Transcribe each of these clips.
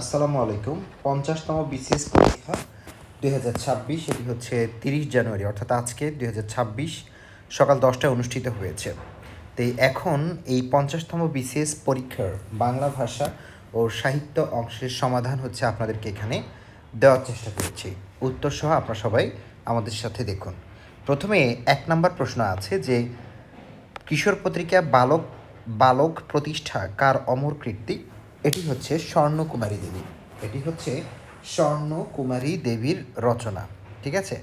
আসসালামু আলাইকুম। পঞ্চাশতম বিসিএস পরীক্ষা দুই হাজার ছাব্বিশ, এটি হচ্ছে তিরিশ জানুয়ারি, অর্থাৎ আজকে দুই হাজার ছাব্বিশ, সকাল দশটায় অনুষ্ঠিত হয়েছে। তো এখন এই পঞ্চাশতম বিসিএস পরীক্ষার বাংলা ভাষা ও সাহিত্য অংশের সমাধান হচ্ছে আপনাদেরকে এখানে দেওয়ার চেষ্টা করছি। উত্তর সহ আপনারা সবাই আমাদের সাথে দেখুন। প্রথমে এক নম্বর প্রশ্ন আছে যে, কিশোর পত্রিকা বালক বালক প্রতিষ্ঠা কার অমর কীর্তি? এটি হচ্ছে স্বর্ণকুমারী দেবী। এটি হচ্ছে স্বর্ণকুমারী দেবীর রচনা, ঠিক আছে?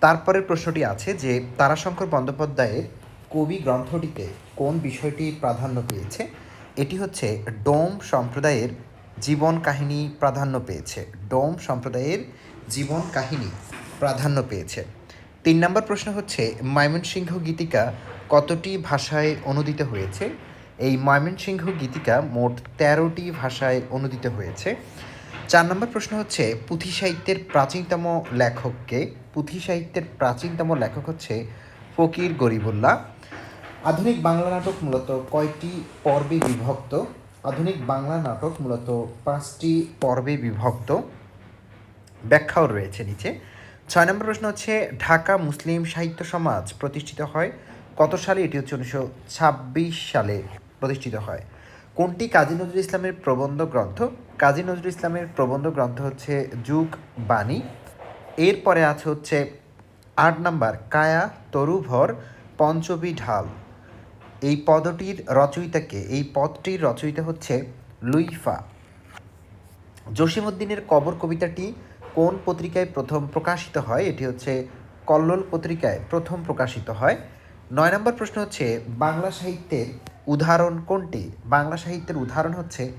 তারপরের প্রশ্নটি আছে যে তারাশঙ্কর বন্দ্যোপাধ্যায়ের কবি গ্রন্থটিতে কোন বিষয়টি প্রাধান্য পেয়েছে? এটি হচ্ছে ডোম সম্প্রদায়ের জীবন কাহিনী প্রাধান্য পেয়েছে। ডোম সম্প্রদায়ের জীবন কাহিনী প্রাধান্য পেয়েছে। তিন নম্বর প্রশ্ন হচ্ছে ময়মনসিংহ গীতিকা কতটি ভাষায় অনুদিত হয়েছে? এই ময়মনসিংহ গীতিকা মোট তেরোটি ভাষায় অনুদিত হয়েছে। চার নম্বর প্রশ্ন হচ্ছে, পুঁথি সাহিত্যের প্রাচীনতম লেখককে, পুঁথি সাহিত্যের প্রাচীনতম লেখক হচ্ছে ফকির গরিবুল্লাহ। আধুনিক বাংলা নাটক মূলত কয়টি পর্বে বিভক্ত? আধুনিক বাংলা নাটক মূলত পাঁচটি পর্বে বিভক্ত। ব্যাখ্যাও রয়েছে নিচে। ছয় নম্বর প্রশ্ন হচ্ছে, ঢাকা মুসলিম সাহিত্য সমাজ প্রতিষ্ঠিত হয় কত সালে? এটি হচ্ছে উনিশশো ছাব্বিশ সালে। প্রতিষ্ঠিত হয়। কোনটি কাজী নজরুল ইসলামের প্রবন্ধ গ্রন্থ? কাজী নজরুল ইসলামের প্রবন্ধ গ্রন্থ হচ্ছে যুগ বাণী। এরপরে আছে হচ্ছে আট নাম্বার, কায়া তরুভর পঞ্চবী ঢাল। এই পদটির রচয়িতাকে এই পদটির রচয়িতা হচ্ছে লুইফা। জসিমউদ্দিনের কবর কবিতাটি কোন পত্রিকায় প্রথম প্রকাশিত হয়? এটি হচ্ছে কল্লোল পত্রিকায় প্রথম প্রকাশিত হয়। নয় নম্বর প্রশ্ন হচ্ছে, বাংলা সাহিত্যের উদাহরণ কোনটি? বাংলা সাহিত্যের উদাহরণ হচ্ছে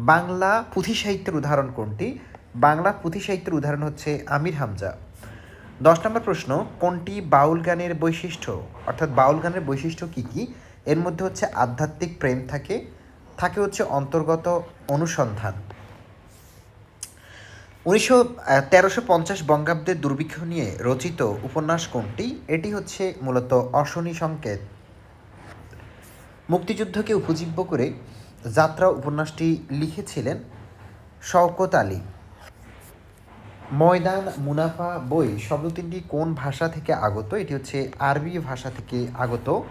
বাংলা পুঁথি সাহিত্যের উদাহরণ কোনটি? বাংলা পুঁথি সাহিত্যের উদাহরণ হচ্ছে আমির হামজা। দশ নম্বর প্রশ্ন, কোনটি বাউল গানের বৈশিষ্ট্য? অর্থাৎ বাউল গানের বৈশিষ্ট্য কী কী? এর মধ্যে হচ্ছে আধ্যাত্মিক প্রেম থাকে থাকে হচ্ছে অন্তর্গত অনুসন্ধান। উনিশশো তেরোশো পঞ্চাশ বঙ্গাব্দের দুর্ভিক্ষ নিয়ে রচিত উপন্যাস কোনটি? এটি হচ্ছে মূলত অশনি সংকেত। মুক্তিযুদ্ধকে উপজীব্য করে যাত্রা উপন্যাসটি লিখেছিলেন শওকত আলী। ময়দান মুনাফা বই শব্দ তিনটি কোন ভাষা থেকে আগত? এটি হচ্ছে আরবি ভাষা থেকে আগত।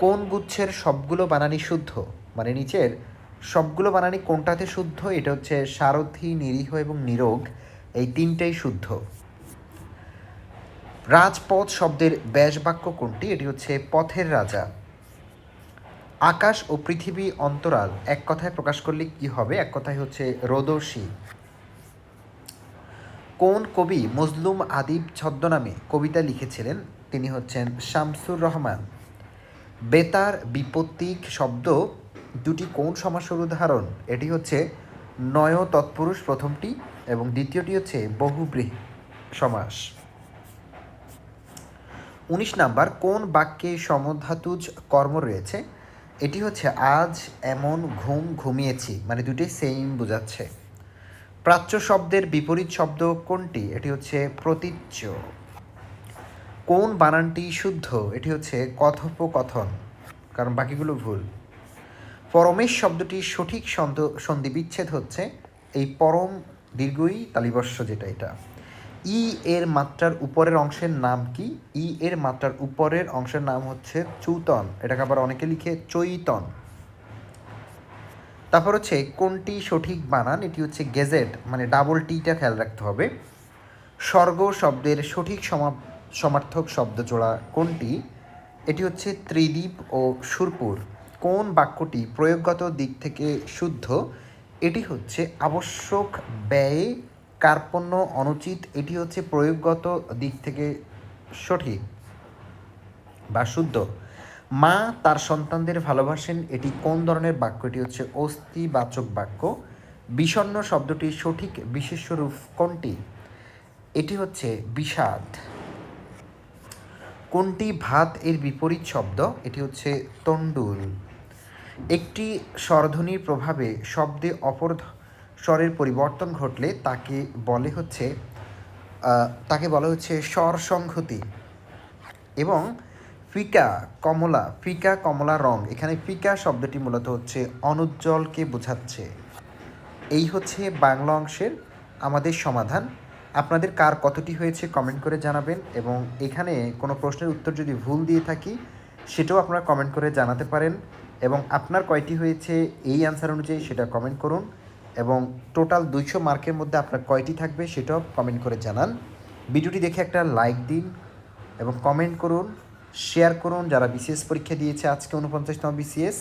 কোন গুচ্ছের সবগুলো বানানি শুদ্ধ? মানে নিচের সবগুলো বানানি কোনটাতে শুদ্ধ? এটা হচ্ছে সারথি, নিরীহ এবং নিরোগ। এই তিনটেই শুদ্ধ। রাজপথ শব্দের ব্যাস বাক্য কোনটি? এটি হচ্ছে পথের রাজা। আকাশ ও পৃথিবী অন্তরাল এক কথায় প্রকাশ করলে কি হবে? এক কথায় হচ্ছে রোদর্শী। কোন কবি মজলুম আদিব ছদ্মনামে কবিতা লিখেছিলেন? তিনি হচ্ছেন শামসুর রহমান। বেতার বিপত্তিক শব্দ দুটি কোন সমাসের উদাহরণ? এটি হচ্ছে নয় তৎপুরুষ প্রথমটি এবং দ্বিতীয়টি হচ্ছে বহুব্রীহ সমাস। উনিশ নাম্বার, কোন বাক্যে সমধাতুজ কর্ম রয়েছে? এটি হচ্ছে আজ এমন ঘুম ঘুমিয়েছি মানে দুটি সেম বোঝাচ্ছে। প্রাচ্য শব্দের বিপরীত শব্দ কোনটি? এটি হচ্ছে প্রতীচ্য। কোন বানানটি শুদ্ধ? এটি হচ্ছে কথোপকথন, কারণ বাকিগুলো ভুল। পরমেশ শব্দটির সঠিক সন্ধ সন্ধি বিচ্ছেদ হচ্ছে এই পরম দীর্ঘই তালিবর্ষ যেটা এটা। ই এর মাত্রার উপরের অংশের নাম কি? ই এর মাত্রার উপরের অংশের নাম হচ্ছে চৌতন। এটাকে আবার অনেকে লিখে চৈতন। তারপর হচ্ছে কোনটি সঠিক বানান? এটি হচ্ছে গেজেট মানে ডাবল টিটা খেয়াল রাখতে হবে। স্বর্গ শব্দের সঠিক সমা সমার্থক শব্দ জোড়া কোনটি? এটি হচ্ছে ত্রিদীপ ও সুরপুর। কোন বাক্যটি প্রয়োগগত দিক থেকে শুদ্ধ? এটি হচ্ছে আবশ্যক ব্যয়ে কার্পণ্য অনুচিত, এটি হচ্ছে প্রয়োগগত দিক থেকে সঠিক বা শুদ্ধ। মা তার সন্তানদের ভালোবাসেন, এটি কোন ধরনের বাক্য? এটি হচ্ছে অস্থিবাচক বাক্য। বিষণ্ণ শব্দটির সঠিক বিশেষ্য রূপ কোনটি? এটি হচ্ছে বিষাদ। কোনটি ভাত এর বিপরীত শব্দ? এটি হচ্ছে তন্ডুল একটি স্বরধ্বনির প্রভাবে শব্দে অপর স্বরের পরিবর্তন ঘটলে তাকে বলে হচ্ছে তাকে বলা হচ্ছে স্বর সংহতি। এবং ফিকা, কমলা ফিকা, কমলা রং, এখানে ফিকা শব্দটি মূলত হচ্ছে অনুজ্জ্বলকে বোঝাচ্ছে। এই হচ্ছে বাংলা অংশের আমাদের সমাধান। আপনাদের কার কতটি হয়েছে কমেন্ট করে জানাবেন এবং এখানে কোনো প্রশ্নের উত্তর যদি ভুল দিয়ে থাকি, সেটাও আপনারা কমেন্ট করে জানাতে পারেন এবং আপনার কয়টি হয়েছে এই অ্যান্সার অনুযায়ী সেটা কমেন্ট করুন। এবং টোটাল দুইশো মার্কের মধ্যে আপনার কয়টি থাকবে সেটাও কমেন্ট করে জানান। ভিডিওটি দেখে একটা লাইক দিন এবং কমেন্ট করুন শেয়ার করুন যারা বিসিএস পরীক্ষা দিয়েছে আজকে উনপঞ্চাশতম বিসিএস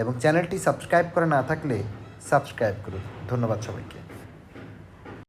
এবং চ্যানেলটি সাবস্ক্রাইব করে না থাকলে সাবস্ক্রাইব করুন। ধন্যবাদ সবাইকে।